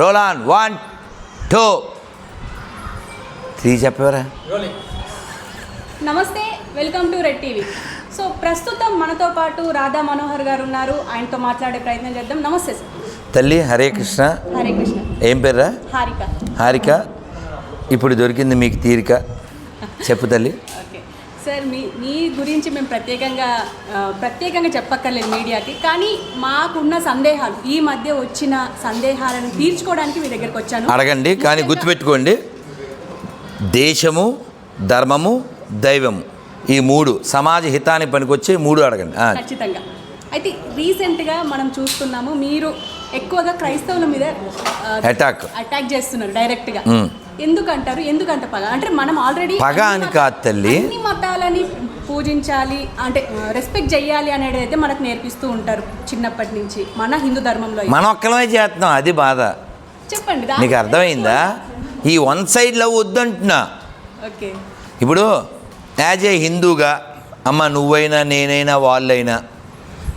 Roll on one two three చెప్పవరా? నమస్తే welcome to red TV. So ప్రస్తుతం మనతో పాటు రాధా మనోహర్ గారు ఉన్నారు. ఆయనతో మాట్లాడే ప్రయత్నం చేద్దాం. నమస్తే సార్. తల్లి హరే కృష్ణ. హరే కృష్ణ. ఏం పేర్రా? హారిక. హారిక. ఇప్పుడు దొరికింది మీకు తీరిక. చెప్పు తల్లి. సార్ మీ మీ గురించి మేము ప్రత్యేకంగా ప్రత్యేకంగా చెప్పక్కర్లేదు మీడియాకి కానీ మాకున్న సందేహాలు ఈ మధ్య వచ్చిన సందేహాలను తీర్చుకోవడానికి మీ దగ్గరకు వచ్చాను. అడగండి కానీ గుర్తుపెట్టుకోండి. దేశము ధర్మము దైవము ఈ మూడు సమాజ హితానికి పనికొచ్చే మూడు అడగండి. ఖచ్చితంగా. అయితే రీసెంట్గా మనం చూస్తున్నాము మీరు ఎక్కువగా క్రైస్తవుల మీద Attack. అటాక్ చేస్తున్నారు డైరెక్ట్గా. ఎందుకంటారు? ఎందుకంత పగ? అంటే మనం ఆల్రెడీ పగ అని కాదు తల్లి. అన్ని మతాలని పూజించాలి అంటే రెస్పెక్ట్ చేయాలి అనేది అయితే మనకు నేర్పిస్తూ ఉంటారు చిన్నప్పటి నుంచి మన హిందూ ధర్మంలో. మనం ఒక్కలమే చేస్తున్నాం అది బాధ. చెప్పండి నీకు అర్థమైందా? ఈ వన్ సైడ్ లవ్ వద్దంటున్నా. ఓకే. ఇప్పుడు యాజ్ ఏ హిందూగా అమ్మ నువ్వైనా నేనైనా వాళ్ళైనా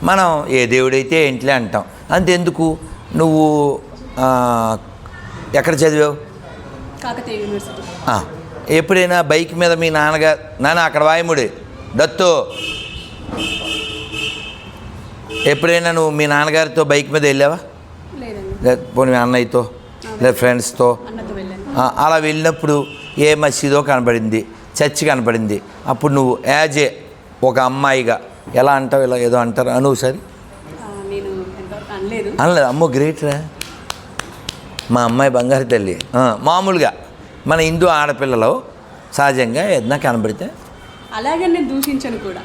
మనం ఏ దేవుడైతే ఇంట్లో అంటాం. అంతెందుకు? నువ్వు ఎక్కడ చదివావు? కాకతీయ యూనివర్సిటీ. ఆ, ఎప్పుడైనా బైక్ మీద మీ నాన్నగారు నాన్న అక్కడ వాయముడే దత్తు. ఎప్పుడైనా నువ్వు మీ నాన్నగారితో బైక్ మీద వెళ్ళావా? పోనీ మీ అన్నయ్యతో లేదా ఫ్రెండ్స్తో. అలా వెళ్ళినప్పుడు ఏ మసీదో కనపడింది చర్చి కనపడింది. అప్పుడు నువ్వు యాజ్ ఏ ఒక అమ్మాయిగా ఎలా అంటావు ఇలా ఏదో అంటారు? అను సరి. అనలేదు. అమ్మో గ్రేట్ రా. మా అమ్మాయి బంగారు తల్లి. మామూలుగా మన హిందూ ఆడపిల్లలు సహజంగా ఏదైనా కనబడితే. అలాగే నేను దూషించను కూడా.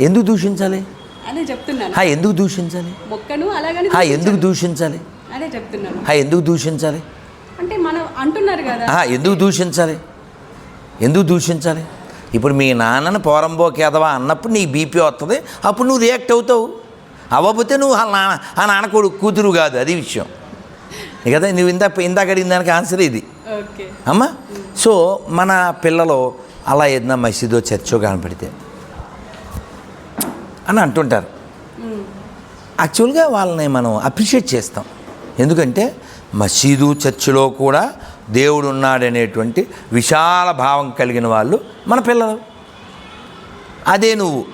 ఎందుకు దూషించాలి? అదే చెప్తున్నాను. ఎందుకు దూషించాలి? మొక్కను అలాగని ఎందుకు. దూషించాలి? అదే చెప్తున్నాను. ఎందుకు దూషించాలి? అంటే మనం అంటున్నారు కదా. ఎందుకు దూషించాలి? ఎందుకు దూషించాలి? ఇప్పుడు మీ నాన్నని పోరంబోకి ఎదవా అన్నప్పుడు నీ బీపీ వస్తుంది అప్పుడు నువ్వు రియాక్ట్ అవుతావు. అవ్వకపోతే నువ్వు ఆ నాన్న ఆ నాన్న కూతురు కాదు అది విషయం. కదా నువ్వు ఇందా ఇందాక అడిగిన దానికి ఆన్సర్ ఇది. అమ్మా? సో మన పిల్లలు అలా ఏదైనా మసీదో చర్చో కనపడితే అని అంటుంటారు. యాక్చువల్గా వాళ్ళని మనం అప్రిషియేట్ చేస్తాం. ఎందుకంటే మసీదు చర్చిలో కూడా దేవుడు ఉన్నాడనేటువంటి విశాల భావం కలిగిన వాళ్ళు మన పిల్లలు. అదే నువ్వు.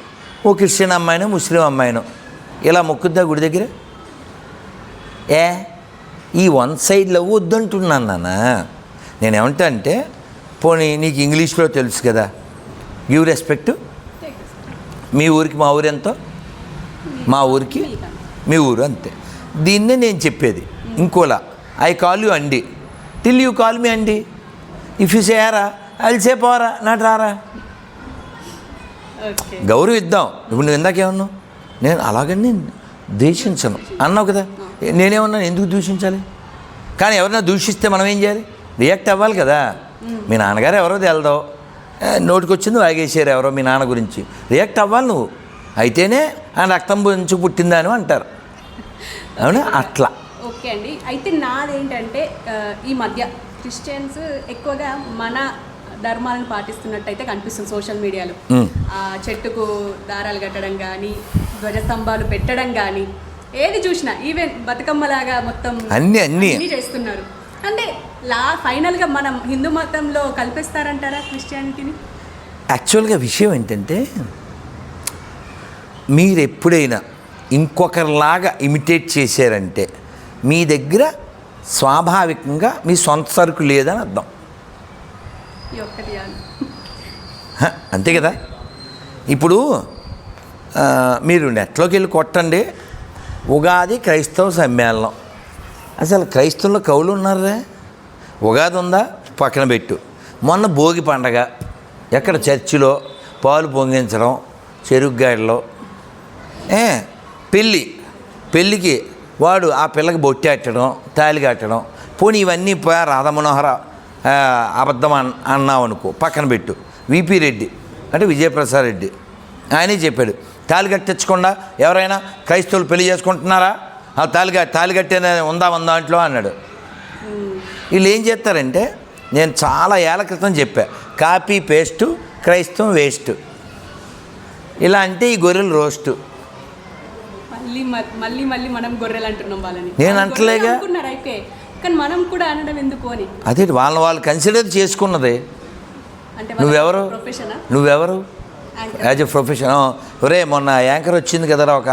ఓ క్రిస్టియన్ అమ్మాయినో ముస్లిం అమ్మాయినో. ఇలా మొక్కుద్దా గుడి దగ్గర? ఏ? ఈ వన్ సైడ్ లవ్ వద్దంటున్నాను నాన్న. నేనేమంటా అంటే పోనీ నీకు ఇంగ్లీష్లో తెలుసు కదా. Give respect? మీ ఊరికి మా ఊరు ఎంతో? మా ఊరికి? మీ ఊరు అంతే. దీన్నే నేను చెప్పేది. ఇంకోలా ఐ కాల్ యూ అండి. టిల్ యూ కాల్ మీ అండి. ఇఫ్ యూ సేరా సే పోరా నాట్ రారా. ఓకే. గౌరవం ఇద్దాం ఇప్పుడు నువ్వు ఇందాకేమన్నావు? నేను అలాగని నేను ద్వేషించను. అన్నావు కదా? నేనేమన్నాను ఎందుకు దూషించాలి? కానీ ఎవరైనా దూషిస్తే మనం ఏం చేయాలి? రియాక్ట్ అవ్వాలి కదా. మీ నాన్నగారు ఎవరో తెలదో. నోటికి వచ్చింది వాగేసారు ఎవరో మీ నాన్న గురించి. రియాక్ట్ అవ్వాలి నువ్వు. అయితేనే ఆ రక్తం గురించి పుట్టిందని అంటారు. అవునా? అట్లా. ఓకే అండి. అయితే నాదేంటంటే ఈ మధ్య క్రిస్టియన్స్ ఎక్కువగా మన ధర్మాలను పాటిస్తున్నట్టయితే కనిపిస్తుంది సోషల్ మీడియాలో. చెట్టుకు దారాలు కట్టడం కానీ ధ్వజస్తంభాలు పెట్టడం కానీ ఏది చూసినా ఈవెన్ బతుకమ్మలాగా మొత్తం అన్నీ, అన్నీ. చేస్తున్నారు. అంటే లా ఫైనల్గా మనం హిందూ మతంలో కల్పిస్తారంటారా క్రిస్టియానిటీని? యాక్చువల్గా విషయం ఏంటంటే మీరు ఎప్పుడైనా ఇంకొకరిలాగా ఇమిటేట్ చేశారంటే మీ దగ్గర స్వాభావికంగా మీ సొంత సరుకు లేదని అర్థం. అంతే కదా? ఇప్పుడు మీరు నెట్లోకి వెళ్ళి కొట్టండి ఉగాది క్రైస్తవ సమ్మేళనం. అసలు క్రైస్తవుల్లో కవులు ఉన్నారే ఉగాది ఉందా? పక్కన పెట్టు. మొన్న భోగి పండగ. ఎక్కడ చర్చిలో పాలు పొంగించడం చెరుగ్గాడిలో ఏ పెళ్ళి. పెళ్ళికి వాడు ఆ పిల్లకి బొట్టెట్టడం తాళి కట్టడం. పోనీ ఇవన్నీ పో రాధమనోహర అబద్ధం అన్ అన్నావు అనుకో పక్కన పెట్టు. విపి రెడ్డి. అంటే విజయప్రసాద్ రెడ్డి. ఆయనే చెప్పాడు. తాళి కట్టించకుండా ఎవరైనా క్రైస్తవులు పెళ్ళి చేసుకుంటున్నారా? ఆ తాళి తాళి కట్టేనే ఉందా ఉందా దాంట్లో అన్నాడు. వీళ్ళు ఏం చేస్తారంటే నేను చాలా ఏళ్ళ క్రితం చెప్పా కాపీ పేస్టు క్రైస్తవం వేస్ట్. ఇలా అంటే ఈ గొర్రెలు రోస్టు. మళ్ళీ మళ్ళీ మనం గొర్రెలు అంటున్నాం వాళ్ళని. నేను అంటలేగా. కానీ మనం కూడా అనడం ఎందుకు అని. అదే వాళ్ళని వాళ్ళు కన్సిడర్ చేసుకున్నది. అంటే నువ్వెవరు? నువ్వెవరు? యాజ్ ఎ ప్రొఫెషన్ ఒరే మొన్న యాంకర్ వచ్చింది కదరా ఒక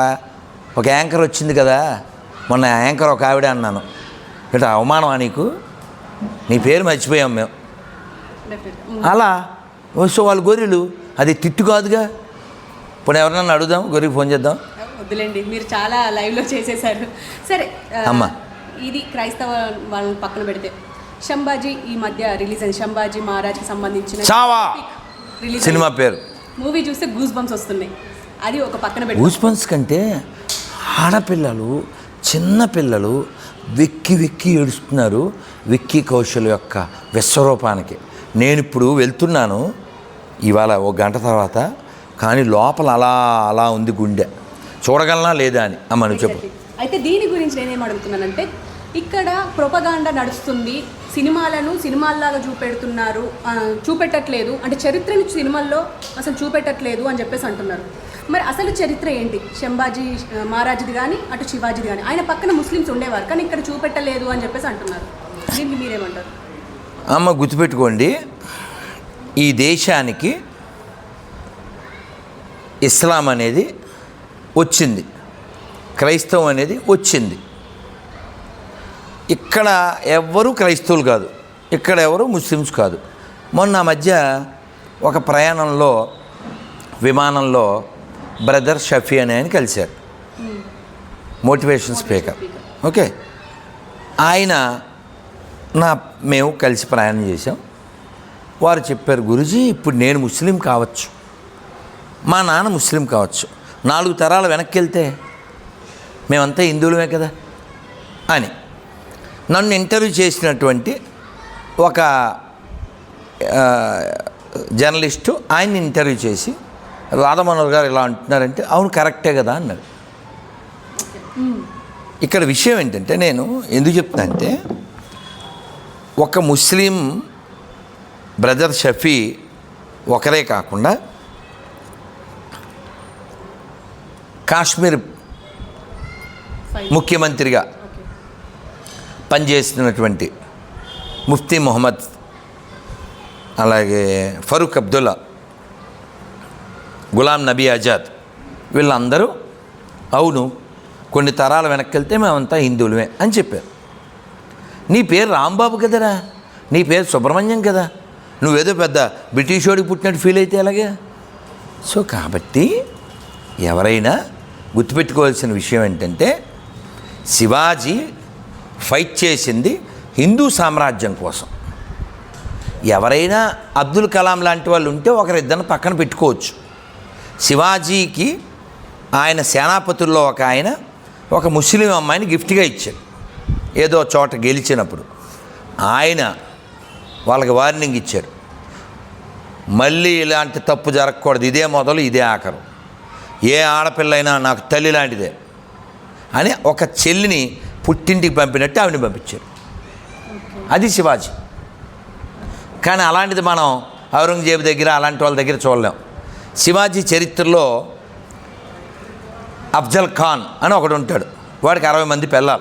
ఒక యాంకర్ వచ్చింది కదా. మొన్న యాంకర్ ఒక ఆవిడ అన్నాను. ఇట్లా అవమానమా నీకు? నీ పేరు మర్చిపోయాం మేము. అలా సో వాళ్ళు గొర్రెలు అది తిట్టు కాదుగా? ఇప్పుడు ఎవరినన్నా అడుగుదాం గొర్రెకి ఫోన్ చేద్దాం. వద్దులేండి మీరు చాలా లైవ్లో చేసేసారు సరే అమ్మా. ఇది క్రైస్తవ వాళ్ళని పక్కన పెడితే. శంభాజీ ఈ మధ్య రిలీజ్ అయింది. శంభాజీ మహారాజ్కి సంబంధించిన సినిమా పేరు. మూవీ చూస్తే గూస్ బంప్స్ వస్తున్నాయి. అది ఒక పక్కన పెట్టి గూస్పన్స్ కంటే ఆడపిల్లలు చిన్న పిల్లలు వెక్కి వెక్కి ఏడుస్తున్నారు వెక్కి కౌశల్ యొక్క విశ్వరూపానికి. నేను ఇప్పుడు వెళ్తున్నాను ఇవాళ ఒక గంట తర్వాత కానీ లోపల అలా అలా ఉంది గుండె. చూడగలనా లేదా అని అమ్మ నువ్వు చెప్పు. అయితే దీని గురించి నేనేం అడుగుతున్నానంటే ఇక్కడ ప్రొపగాండ నడుస్తుంది. సినిమాలను సినిమాల్లాగా చూపెడుతున్నారు. చూపెట్టట్లేదు. అంటే చరిత్రను సినిమాల్లో అసలు చూపెట్టట్లేదు అని చెప్పేసి అంటున్నారు. మరి అసలు చరిత్ర ఏంటి? శంభాజీ ఆ, మహారాజుది కానీ అటు శివాజీది కానీ ఆయన పక్కన ముస్లిమ్స్ ఉండేవారు కానీ ఇక్కడ చూపెట్టలేదు అని చెప్పేసి అంటున్నారు. దీనికి మీరేమంటారు? అమ్మ గుర్తుపెట్టుకోండి. ఈ దేశానికి ఇస్లాం అనేది వచ్చింది. క్రైస్తవం అనేది వచ్చింది. ఇక్కడ ఎవ్వరూ క్రైస్తవులు కాదు. ఇక్కడ ఎవరు ముస్లిమ్స్ కాదు. మొన్న మధ్య ఒక ప్రయాణంలో విమానంలో బ్రదర్ షఫీ అనే ఆయన కలిశారు. మోటివేషన్ స్పీకర్ ఓకే ఆయన నా మేము కలిసి ప్రయాణం చేశాం. వారు చెప్పారు గురుజీ ఇప్పుడు నేను ముస్లిం కావచ్చు. మా నాన్న ముస్లిం కావచ్చు. నాలుగు తరాల వెనక్కి వెళ్తే మేమంతా హిందువులమే కదా? అని. నన్ను ఇంటర్వ్యూ చేసినటువంటి ఒక జర్నలిస్టు ఆయన్ని ఇంటర్వ్యూ చేసి రాధమనోహర్ గారు ఇలా అంటున్నారంటే అవును కరెక్టే కదా అన్నాడు ఇక్కడ విషయం ఏంటంటే నేను ఎందుకు చెప్తున్నా అంటే ఒక ముస్లిం బ్రదర్ షఫీ ఒకరే కాకుండా కాశ్మీర్ ముఖ్యమంత్రిగా పనిచేస్తున్నటువంటి ముఫ్తీ మొహమ్మద్ అలాగే ఫరూక్ అబ్దుల్లా గులాం నబీ ఆజాద్ వీళ్ళందరూ అవును కొన్ని తరాల వెనక్కి వెళ్తే మేమంతా హిందువులమే అని చెప్పారు. నీ పేరు రాంబాబు కదరా? నీ పేరు సుబ్రహ్మణ్యం కదా? నువ్వేదో పెద్ద బ్రిటిషోడికి పుట్టినట్టు ఫీల్ అయితే ఎలాగే? సో కాబట్టి ఎవరైనా గుర్తుపెట్టుకోవాల్సిన విషయం ఏంటంటే శివాజీ ఫైట్ చేసింది హిందూ సామ్రాజ్యం కోసం. ఎవరైనా అబ్దుల్ కలాం లాంటి వాళ్ళు ఉంటే ఒకరిద్దరిని పక్కన పెట్టుకోవచ్చు. శివాజీకి ఆయన సేనాపతుల్లో ఒక ఆయన ఒక ముస్లిం అమ్మాయిని గిఫ్ట్గా ఇచ్చాడు. ఏదో చోట గెలిచినప్పుడు. ఆయన వాళ్ళకి వార్నింగ్ ఇచ్చాడు. మళ్ళీ ఇలాంటి తప్పు జరగకూడదు. ఇదే మొదలు ఇదే ఆఖరు. ఏ ఆడపిల్లైనా నాకు తల్లి లాంటిదే అని ఒక చెల్లిని పుట్టింటికి పంపినట్టు ఆవిడని పంపించారు. అది శివాజీ. కానీ అలాంటిది మనం ఔరంగజేబు దగ్గర అలాంటి వాళ్ళ దగ్గర చూడలేం. శివాజీ చరిత్రలో అఫ్జల్ ఖాన్ అని ఒకడు ఉంటాడు. వాడికి అరవై మంది పిల్లలు.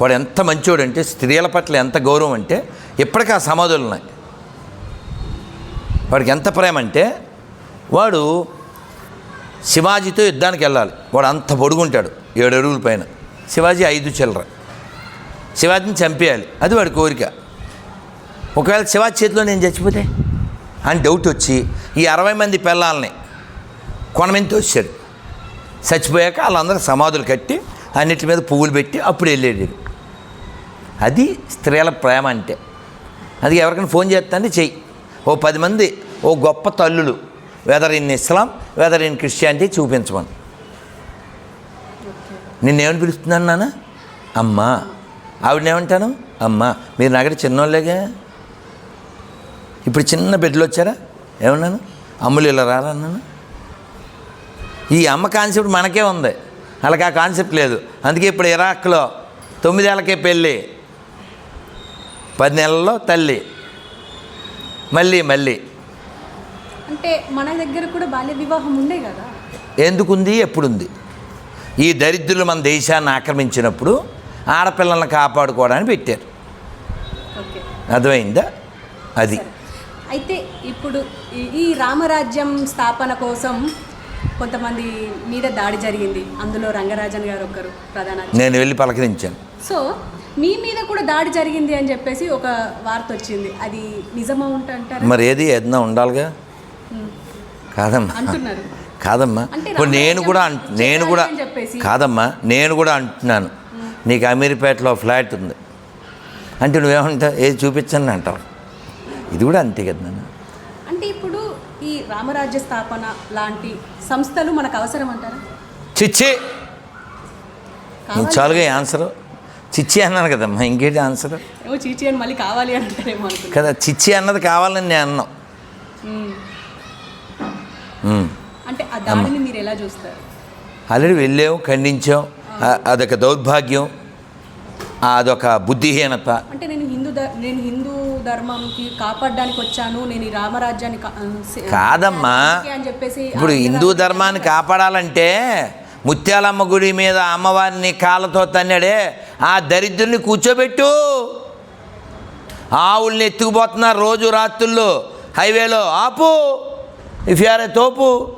వాడు ఎంత మంచోడు అంటే స్త్రీల పట్ల ఎంత గౌరవం అంటే ఇప్పటికీ ఆ సమాధులు ఉన్నాయి. వాడికి ఎంత ప్రేమ అంటే వాడు శివాజీతో యుద్ధానికి వెళ్ళాలి. వాడు అంత పొడుగుంటాడు ఏడు అడుగుల పైన. శివాజీ ఐదు చిల్లర. శివాజీని చంపేయాలి. అది వాడి కోరిక. ఒకవేళ శివాజీ చేతిలో నేను చచ్చిపోతే? అని డౌట్ వచ్చి ఈ అరవై మంది పిల్లల్ని కొనమెంత వచ్చాడు. చచ్చిపోయాక వాళ్ళందరూ సమాధులు కట్టి అన్నిటి మీద పువ్వులు పెట్టి అప్పుడు వెళ్ళాడు అది స్త్రీల ప్రేమ అంటే. అది ఎవరికైనా ఫోన్ చేస్తానంటే చెయ్యి. ఓ పది మంది ఓ గొప్ప తల్లులు whether in Islam whether in Christianity చూపించమని. నిన్నేమని పిలుస్తున్నాను నాన్న? అమ్మా. ఆవిడనేమంటాను? అమ్మా. మీరు నాగడ చిన్నోళ్ళేగా? ఇప్పుడు చిన్న బిడ్డలు వచ్చారా? ఏమన్నాను? అమ్ములు ఇలా రారా అన్నాను ఈ అమ్మ కాన్సెప్ట్ మనకే ఉంది. వాళ్ళకి ఆ కాన్సెప్ట్ లేదు. అందుకే ఇప్పుడు ఇరాక్లో తొమ్మిదేళ్ళకే పెళ్ళి. పది నెలల్లో తల్లి. మళ్ళీ మళ్ళీ. అంటే మన దగ్గర కూడా బాల్య వివాహం ఉండే కదా? ఎందుకుంది? ఎప్పుడుంది? ఈ దరిద్రులు మన దేశాన్ని ఆక్రమించినప్పుడు ఆడపిల్లల్ని కాపాడుకోవడానికి పెట్టారు. ఓకే. అర్థమైందా? అది. అయితే ఇప్పుడు ఈ- రామరాజ్యం స్థాపన కోసం కొంతమంది మీద దాడి జరిగింది. అందులో రంగరాజన్ గారు ఒకరు ప్రధాన నేను వెళ్ళి పలకరించాను. సో మీ మీద కూడా దాడి జరిగింది అని చెప్పేసి ఒక వార్త వచ్చింది. అది నిజమా అంటారా మరి ఏది? ఏదైనా ఉండాలిగా? కాదమ్మా. అంటున్నారు. కాదమ్మా. ఇప్పుడు నేను కూడా నేను కూడా. కాదమ్మా నేను కూడా అంటున్నాను. నీకు అమీర్పేటలో ఫ్లాట్ ఉంది. అంటే నువ్వేమంటావు ఏది చూపించండి అంటావు. ఇది కూడా అంతే కదా నాన్న. అంటే ఇప్పుడు ఈ రామరాజ్య స్థాపన లాంటి సంస్థలు మనకు అవసరం అంటారా? చిచ్చి. చాలుగా ఆన్సర్. చిచ్చి అన్నాను కదమ్మా ఇంకేంటి ఆన్సర్? ఏమో చీచి అని మళ్ళీ కావాలి అంటారేమో కదా చిచ్చి అన్నది కావాలని నేను అన్నాం. అంటే ఆ దాడిని మీరు ఎలా చూస్తారు? ఆల్రెడీ వెళ్ళాం ఖండించాం. అదొక దౌర్భాగ్యం. అదొక బుద్ధిహీనత. అంటే నేను హిందూ నేను హిందూ ధర్మంకి కాపాడడానికి వచ్చాను నేను ఈ రామరాజ్యాన్ని కాదమ్మా. అని చెప్పేసి ఇప్పుడు హిందూ ధర్మాన్ని కాపాడాలంటే ముత్యాలమ్మ గుడి మీద అమ్మవారిని కాళ్ళతో తన్నాడే ఆ దరిద్రుని కూర్చోబెట్టు. ఆవుల్ని ఎత్తుకుపోతున్నారు రోజు రాత్రుల్లో హైవేలో ఆపు. ఇఫ్ ఆర్ ఏ తోపు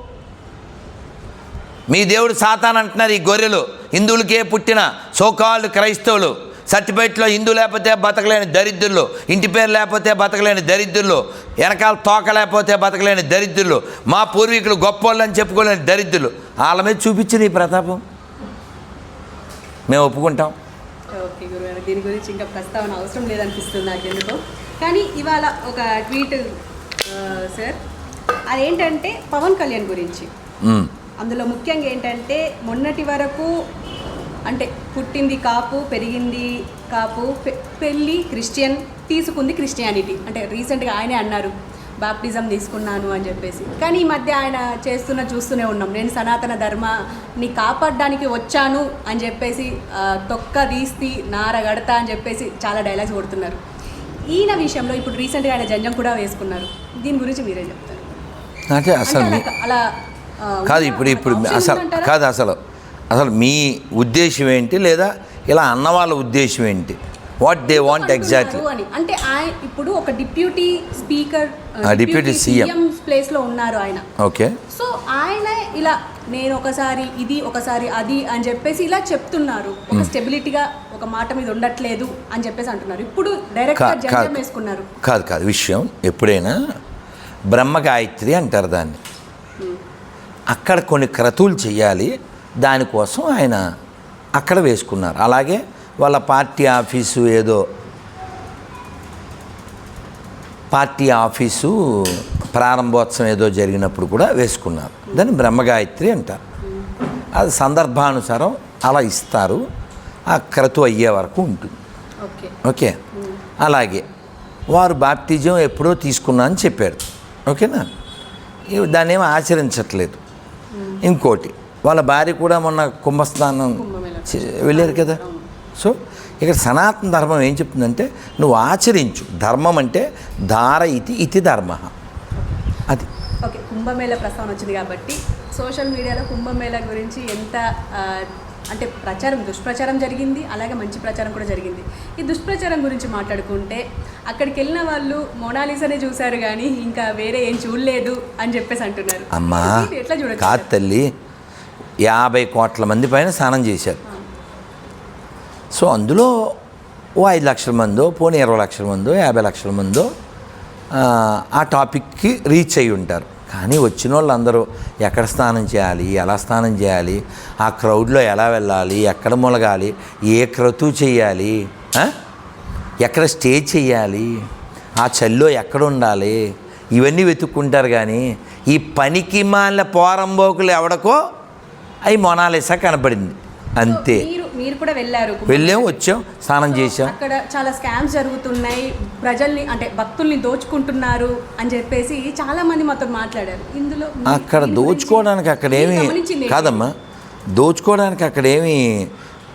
మీ దేవుడు సాతాన్ అంటున్నారు ఈ గొర్రెలు. హిందువులకే పుట్టిన సోకాళ్ళు క్రైస్తవులు. సర్టిఫికెట్లో హిందూ లేకపోతే బతకలేని దరిద్రులు. ఇంటి పేరు లేకపోతే బతకలేని దరిద్రులు. వెనకాల తోక లేకపోతే బతకలేని దరిద్రులు. మా పూర్వీకులు గొప్పోళ్ళు అని చెప్పుకోలేని దరిద్రులు. వాళ్ళ మీద చూపించింది ఈ ప్రతాపం. మేము ఒప్పుకుంటాం. ఓకే గురుగారు దీని గురించి ఇంకా ప్రస్తావన అవసరం లేదనిపిస్తుంది నాకు ఎందుకో కానీ ఇవాళ ఒక ట్వీట్ సార్. అదేంటంటే పవన్ కళ్యాణ్ గురించి. అందులో ముఖ్యంగా ఏంటంటే మొన్నటి వరకు అంటే పుట్టింది కాపు పెరిగింది కాపు పె- పెళ్ళి క్రిస్టియన్ తీసుకుంది క్రిస్టియానిటీ. అంటే రీసెంట్గా ఆయనే అన్నారు బాప్టిజం తీసుకున్నాను అని చెప్పేసి. కానీ ఈ మధ్య ఆయన చేస్తున్న చూస్తూనే ఉన్నాం. నేను సనాతన ధర్మాన్ని కాపాడడానికి వచ్చాను అని చెప్పేసి తొక్క తీస్తి నార గడతా అని చెప్పేసి చాలా డైలాగ్స్ కొడుతున్నారు. ఈయన విషయంలో ఇప్పుడు రీసెంట్గా ఆయన జంజం కూడా వేసుకున్నారు. దీని గురించి మీరే చెప్తారు? అలా- కాదు? ఇప్పుడు ఇప్పుడు అసలు? కాదు అసలు అసలు మీ ఉద్దేశం ఏంటి లేదా ఇలా అన్న వాళ్ళ ఉద్దేశం ఏంటి? వాట్ దే వాంట్ ఎగ్జాక్ట్లీ అంటే ఆయన ఇప్పుడు ఒక డిప్యూటీ స్పీకర్ డిప్యూటీ సీఎం. ప్లేస్లో ఉన్నారు ఆయన. ఓకే. సో ఆయన ఇలా నేను ఒకసారి ఇది ఒకసారి అది అని చెప్పేసి ఇలా చెప్తున్నారు. ఒక స్టెబిలిటీగా ఒక మాట మీద ఉండట్లేదు అని చెప్పేసి అంటున్నారు. ఇప్పుడు డైరెక్ట్ జంజం. వేసుకున్నారు. కాదు కాదు విషయం ఎప్పుడైనా బ్రహ్మ గాయత్రి అంటారు దాన్ని. అక్కడ కొన్ని క్రతువులు చేయాలి దానికోసం ఆయన అక్కడ వేసుకున్నారు. అలాగే వాళ్ళ పార్టీ ఆఫీసు ఏదో పార్టీ ఆఫీసు ప్రారంభోత్సవం ఏదో జరిగినప్పుడు కూడా వేసుకున్నారు. దాన్ని బ్రహ్మగాయత్రి అంటారు. అది సందర్భానుసారం అలా ఇస్తారు. ఆ క్రతువు అయ్యే వరకు ఉంటుంది. ఓకే. అలాగే వారు బాప్తిజం ఎప్పుడో తీసుకున్నా అని చెప్పారు. ఓకేనా? దాన్ని ఏమీ ఆచరించట్లేదు. ఇంకోటి వాళ్ళ భార్య కూడా మొన్న కుంభస్నానం వెళ్ళారు కదా. సో ఇక్కడ సనాతన ధర్మం ఏం చెప్తుందంటే నువ్వు ఆచరించు. ధర్మం అంటే ధార ఇతి ఇతి ధర్మ. అది. ఓకే కుంభమేళ ప్రస్తావన వచ్చింది కాబట్టి సోషల్ మీడియాలో కుంభమేళ గురించి ఎంత అంటే ప్రచారం దుష్ప్రచారం జరిగింది అలాగే మంచి ప్రచారం కూడా జరిగింది. ఈ దుష్ప్రచారం గురించి మాట్లాడుకుంటే అక్కడికి వెళ్ళిన వాళ్ళు మొనాలిసానే చూశారు కానీ ఇంకా వేరే ఏం చూడలేదు అని చెప్పేసి అంటున్నారు. అమ్మా ఎట్లా చూడొచ్చు కాదు తల్లి యాభై కోట్ల మంది పైన స్నానం చేశారు. సో అందులో ఓ ఐదు లక్షల మందో పోనీ ఇరవై లక్షల మందో యాభై లక్షల మందో ఆ, ఆ టాపిక్కి రీచ్ అయి ఉంటారు. కానీ వచ్చిన వాళ్ళందరూ ఎక్కడ స్నానం చేయాలి ఎలా స్నానం చేయాలి ఆ క్రౌడ్లో ఎలా వెళ్ళాలి ఎక్కడ మొలగాలి ఏ క్రతువు చేయాలి ఎక్కడ స్టే చేయాలి ఆ చల్లో ఎక్కడ ఉండాలి ఇవన్నీ వెతుక్కుంటారు కానీ ఈ పనికి మాల పోరంబోకులు ఎవడకో? అవి మొనాలిసా కనపడింది. అంతే. మీరు కూడా వెళ్ళారు. వెళ్ళాం వచ్చాం స్నానం చేసాం అక్కడ చాలా స్కామ్స్ జరుగుతున్నాయి. ప్రజల్ని అంటే భక్తుల్ని దోచుకుంటున్నారు అని చెప్పేసి చాలా మంది మాతో మాట్లాడారు. ఇందులో అక్కడ దోచుకోవడానికి అక్కడ ఏమి? కాదమ్మా. దోచుకోవడానికి అక్కడ ఏమి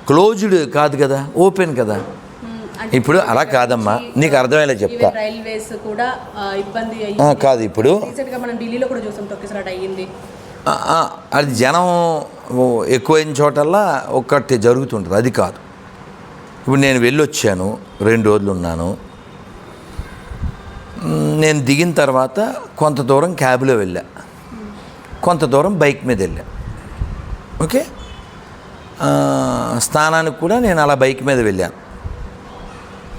క్లోజ్డ్ కాదు కదా ఓపెన్ కదా. ఇప్పుడు అలా కాదమ్మా. నీకు అర్థమయ్యేలా చెప్తా. రైల్వేస్ కూడా ఇబ్బంది కాదు ఇప్పుడు. మనం ఢిల్లీలో కూడా చూసాం ఆ, అది జనం ఎక్కువైన చోటల్లా ఒక్కటి జరుగుతుంటుంది. అది కాదు. ఇప్పుడు నేను వెళ్ళొచ్చాను. రెండు రోజులు ఉన్నాను. నేను దిగిన తర్వాత కొంత దూరం క్యాబ్లో వెళ్ళా. కొంత దూరం బైక్ మీద వెళ్ళా. ఓకే? స్నానానికి కూడా నేను అలా బైక్ మీద వెళ్ళాను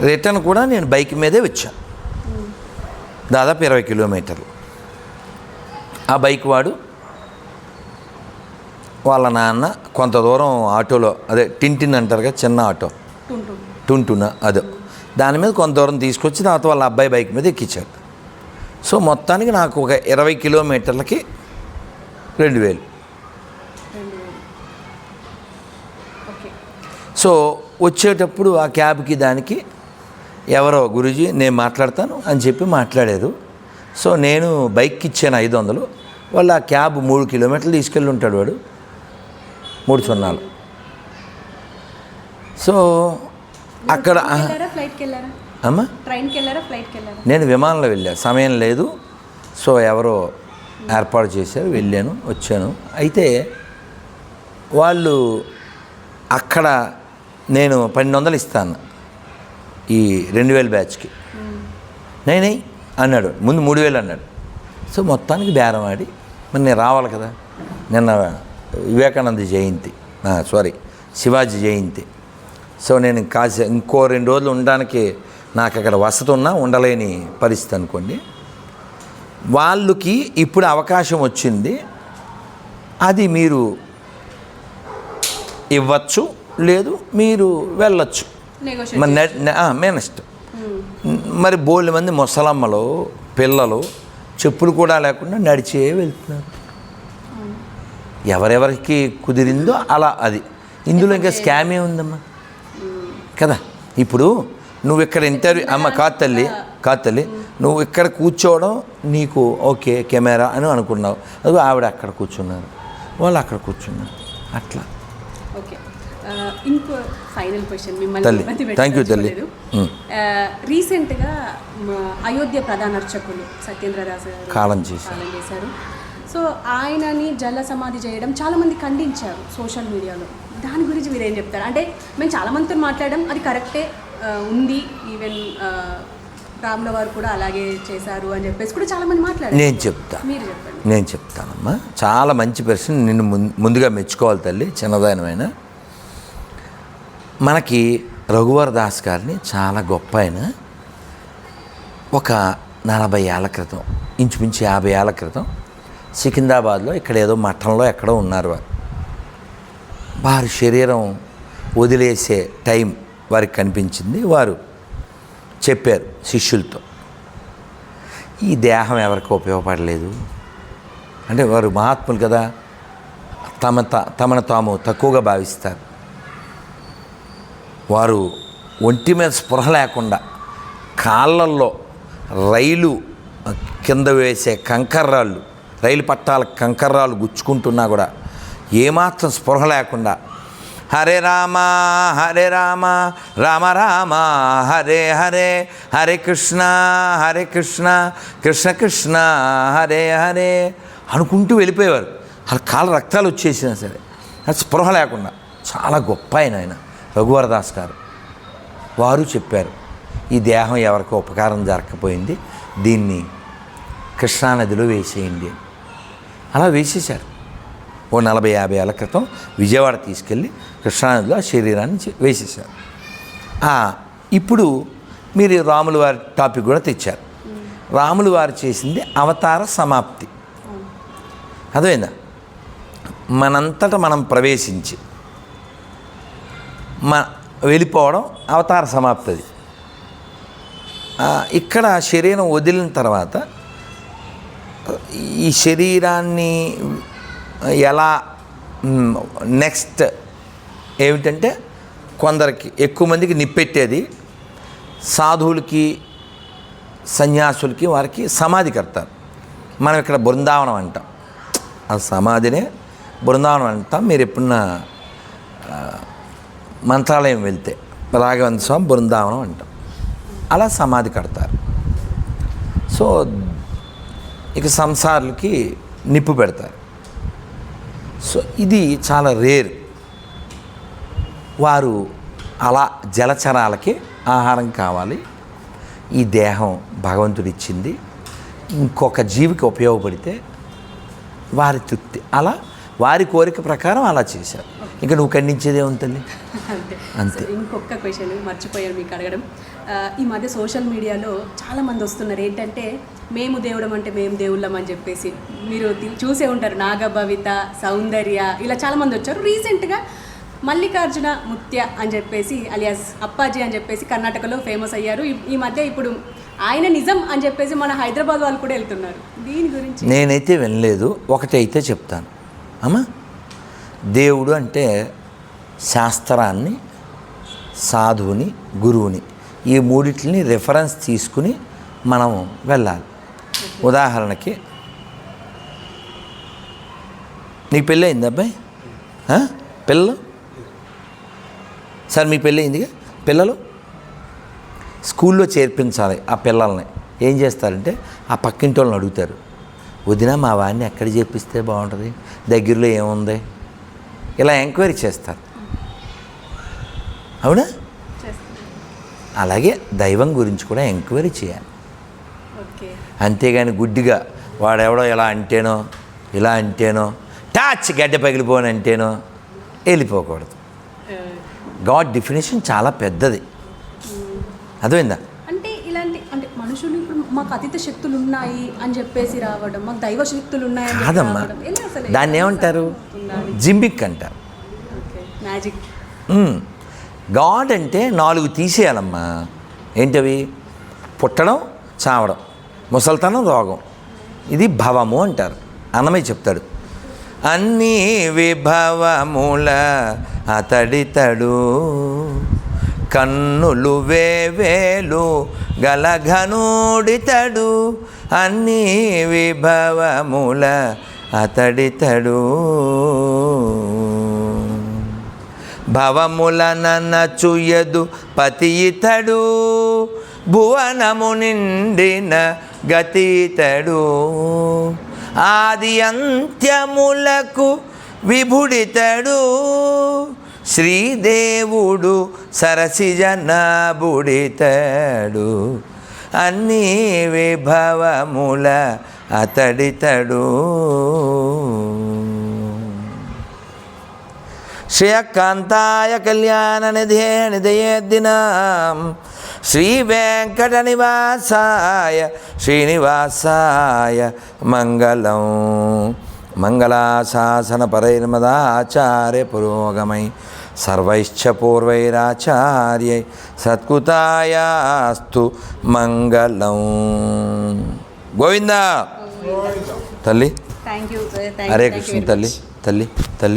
రిటర్న్ కూడా నేను బైక్ మీదే వచ్చాను దాదాపు ఇరవై కిలోమీటర్లు. ఆ బైక్ వాడు వాళ్ళ నాన్న కొంత దూరం ఆటోలో అదే టింటిన్ అంటారు కదా చిన్న ఆటో. టుంటున అదో. దాని మీద కొంత దూరం తీసుకొచ్చి తర్వాత వాళ్ళ అబ్బాయి బైక్ మీద ఎక్కించాడు సో మొత్తానికి నాకు ఒక ఇరవై కిలోమీటర్లకి రెండు వేలు. సో వచ్చేటప్పుడు ఆ క్యాబ్కి దానికి ఎవరో గురుజీ నేను మాట్లాడతాను అని చెప్పి మాట్లాడారు. సో నేను బైక్కి ఇచ్చాను ఐదు వందలు. వాళ్ళు ఆ క్యాబ్ మూడు కిలోమీటర్లు తీసుకెళ్ళి ఉంటాడు వాడు. మూడు సున్నాలు. సో అక్కడ అమ్మా? నేను విమానంలో వెళ్ళా. సమయం లేదు. సో ఎవరో ఏర్పాటు చేశారు. వెళ్ళాను వచ్చాను. అయితే వాళ్ళు అక్కడ నేను పన్నెండు వందలు ఇస్తాను ఈ రెండు వేల బ్యాచ్కి నేనే అన్నాడు. ముందు మూడు వేలు అన్నాడు. సో మొత్తానికి బేరం ఆడి. మరి నేను రావాలి కదా. నిన్న వివేకానంద జయంతి. సారీ శివాజీ జయంతి. సో నేను కాసే ఇంకో రెండు రోజులు ఉండడానికి నాకు అక్కడ వసతి ఉన్నా ఉండలేని పరిస్థితి అనుకోండి. వాళ్ళకి ఇప్పుడు అవకాశం వచ్చింది. అది మీరు ఇవ్వచ్చు లేదు మీరు వెళ్ళొచ్చు. మేనస్ట్ మరి బోల్డ్ మంది ముసలమ్మలు పిల్లలు చెప్పులు కూడా లేకుండా నడిచే వెళ్తున్నారు. ఎవరెవరికి కుదిరిందో అలా అది. ఇందులో ఇంకా స్కామ్ ఏముందమ్మా కదా? ఇప్పుడు నువ్వు ఇక్కడ ఇంటర్వ్యూ అమ్మ కాదు తల్లి కాదు తల్లి నువ్వు ఇక్కడ కూర్చోవడం నీకు ఓకే కెమెరా అని అనుకున్నావు. అది ఆవిడ అక్కడ కూర్చున్నారు. వాళ్ళు అక్కడ కూర్చున్నారు. అట్లా. ఇంకో ఫైనల్ క్వశ్చన్ మిమ్మల్ని thank you, తల్లి. రీసెంట్గా అయోధ్య ప్రధాన అర్చకులు సత్యేంద్రరాజు గారు కాలం చేశారు. సో ఆయనని జల సమాధి చేయడం చాలామంది ఖండించారు సోషల్ మీడియాలో. దాని గురించి మీరేం చెప్తారు? అంటే మేము చాలామందితో మాట్లాడడం అది కరెక్టే ఉంది. ఈవెన్ రాముల వారు కూడా అలాగే చేశారు అని చెప్పేసి కూడా చాలామంది మాట్లాడారు. నేను చెప్తా. మీరు చెప్పండి. నేను చెప్తానమ్మా. చాలా మంచి ప్రశ్న నిన్ను ముందుగా మెచ్చుకోవాలి తల్లి చిన్నదానమైన మనకి రఘువర్ దాస్ గారిని చాలా గొప్ప ఆయన. ఒక నలభై ఏళ్ళ క్రితం ఇంచుమించు యాభై ఏళ్ళ క్రితం సికింద్రాబాద్లో ఇక్కడ ఏదో మఠంలో ఎక్కడో ఉన్నారు వారు. వారి శరీరం వదిలేసే టైం వారికి కనిపించింది. వారు చెప్పారు శిష్యులతో ఈ దేహం ఎవరికి ఉపయోగపడలేదు? అంటే వారు మహాత్ములు కదా తమ తమను తాము తక్కువగా భావిస్తారు. వారు ఒంటి మీద స్పృహ లేకుండా కాళ్ళల్లో రైలు కింద వేసే కంకర్రాళ్ళు రైలు పట్టాల కంకర్రాలు గుచ్చుకుంటున్నా కూడా ఏమాత్రం స్పృహ లేకుండా హరే రామ హరే రామ రామ రామ హరే హరే హరే కృష్ణ హరే కృష్ణ కృష్ణ కృష్ణ హరే హరే అనుకుంటూ వెళ్ళిపోయేవారు. వాళ్ళ కాళ్ళ రక్తాలు వచ్చేసినా సరే అది స్పృహ లేకుండా. చాలా గొప్ప ఆయన ఆయన రఘువరదాస్ గారు. వారు చెప్పారు ఈ దేహం ఎవరికో ఉపకారం జరగకపోయింది దీన్ని కృష్ణానదిలో వేసేయండి. అని. అలా వేసేశారు. ఓ నలభై యాభై ఏళ్ళ క్రితం విజయవాడ తీసుకెళ్ళి కృష్ణానదిలో ఆ శరీరాన్ని వేసేశారు. ఇప్పుడు మీరు రాముల వారి టాపిక్ కూడా తెచ్చారు. రాములు వారు చేసింది అవతార సమాప్తి. అర్థమైందా? మనంతట మనం ప్రవేశించి మన వెళ్ళిపోవడం అవతార సమాప్తి ఇక్కడ శరీరం వదిలిన తర్వాత ఈ శరీరాన్ని ఎలా నెక్స్ట్ ఏమిటంటే కొందరికి ఎక్కువ మందికి నిప్పెట్టేది సాధువులకి సన్యాసులకి వారికి సమాధి కడతారు. మనం ఇక్కడ బృందావనం అంటాం. ఆ సమాధినే బృందావనం అంటాం. మీరు ఎప్పుడన్నా మంత్రాలయం వెళ్తే రాఘవేంద్ర స్వామి బృందావనం అంటాం. అలా సమాధి కడతారు. సో ఇక సంసారులకి నిప్పు పెడతారు. సో ఇది చాలా రేర్. వారు అలా జలచరాలకి ఆహారం కావాలి. ఈ దేహం భగవంతుడిచ్చింది. ఇంకొక జీవికి ఉపయోగపడితే వారి తృప్తి. అలా వారి కోరిక ప్రకారం అలా చేశారు. ఇంకా నువ్వు ఖండించేదే తల్లి. అంతే. ఇంకొక క్వశ్చన్ మర్చిపోయాను మీకు అడగడం. ఈ మధ్య సోషల్ మీడియాలో చాలా మంది వస్తున్నారు. ఏంటంటే మేము దేవుడం అంటే మేము దేవుళ్ళం అని చెప్పేసి. మీరు చూసే ఉంటారు. నాగభవిత సౌందర్య ఇలా చాలా మంది వచ్చారు. రీసెంట్గా మల్లికార్జున ముత్య అని చెప్పేసి అలియాస్ అప్పాజీ అని చెప్పేసి కర్ణాటకలో ఫేమస్ అయ్యారు. ఈ- ఈ మధ్య ఇప్పుడు ఆయన నిజం అని చెప్పేసి మన హైదరాబాద్ వాళ్ళు కూడా వెళ్తున్నారు. దీని గురించి నేనైతే వినలేదు. ఒకటి అయితే చెప్తాను. అమ్మా దేవుడు అంటే శాస్త్రాన్ని సాధువుని గురువుని. ఈ మూడిటిని రిఫరెన్స్ తీసుకుని మనం వెళ్ళాలి. ఉదాహరణకి నీకు పెళ్ళి అయింది అబ్బాయి పిల్లలు? సార్ మీ పెళ్ళి అయిందిగా పిల్లలు? స్కూల్లో చేర్పించాలి ఆ పిల్లల్ని. ఏం చేస్తారంటే ఆ పక్కింటి వాళ్ళని అడుగుతారు. వదిన మా వాడిని ఎక్కడ చేర్పిస్తే బాగుంటుంది? దగ్గరలో ఏముంది? ఇలా ఎంక్వైరీ చేస్తారు. అవునా? అలాగే దైవం గురించి కూడా ఎంక్వైరీ చేయాలి. అంతేగాని గుడ్డిగా వాడెవడో ఇలా అంటేనో ఇలా అంటేనో టాచ్ గడ్డ పగిలిపోని అంటేనో వెళ్ళిపోకూడదు. గాడ్ డెఫినేషన్ చాలా పెద్దది. అర్థమైందా? అంటే ఇలాంటి అంటే మనుషులు ఇప్పుడు మాకు అతీత శక్తులు ఉన్నాయి అని చెప్పేసి రావడం మాకు దైవ శక్తులు ఉన్నాయి కాదమ్మా? దాన్ని ఏమంటారు. జింబిక్ అంటారు మ్మ్. గాడ్ అంటే నాలుగు తీసేయాలమ్మా. ఏంటవి? పుట్టడం చావడం. ముసల్తనం రోగం. ఇది భవము అంటారు. అన్నమయ్య చెప్తాడు. అన్ని విభవముల అతడితడు కన్నులు వేవేలు గలఘనుడితడు అన్ని విభవముల అతడితడు. భవములనచుయదు ఇతడు. భువనము నిండిన గతితడు ఆది అంత్యములకు విభుడితడు. శ్రీదేవుడు సరసిజనాబుడితడు అన్ని విభవముల అతడితడు. శ్రేయకాంతాయ కళ్యాణ నిధే నిధయేద్దిన శ్రీ వెంకట నివాసాయ శ్రీనివాసాయ మంగళం. మంగళాశాసన పరైర్మదాచార్య పురోగమై సర్వైశ్చ పూర్వైరాచార్యై సత్కృతాయాస్తు మంగళం. గోవిందా! తల్లి. హరే కృష్ణ తల్లి తల్లి తల్లి.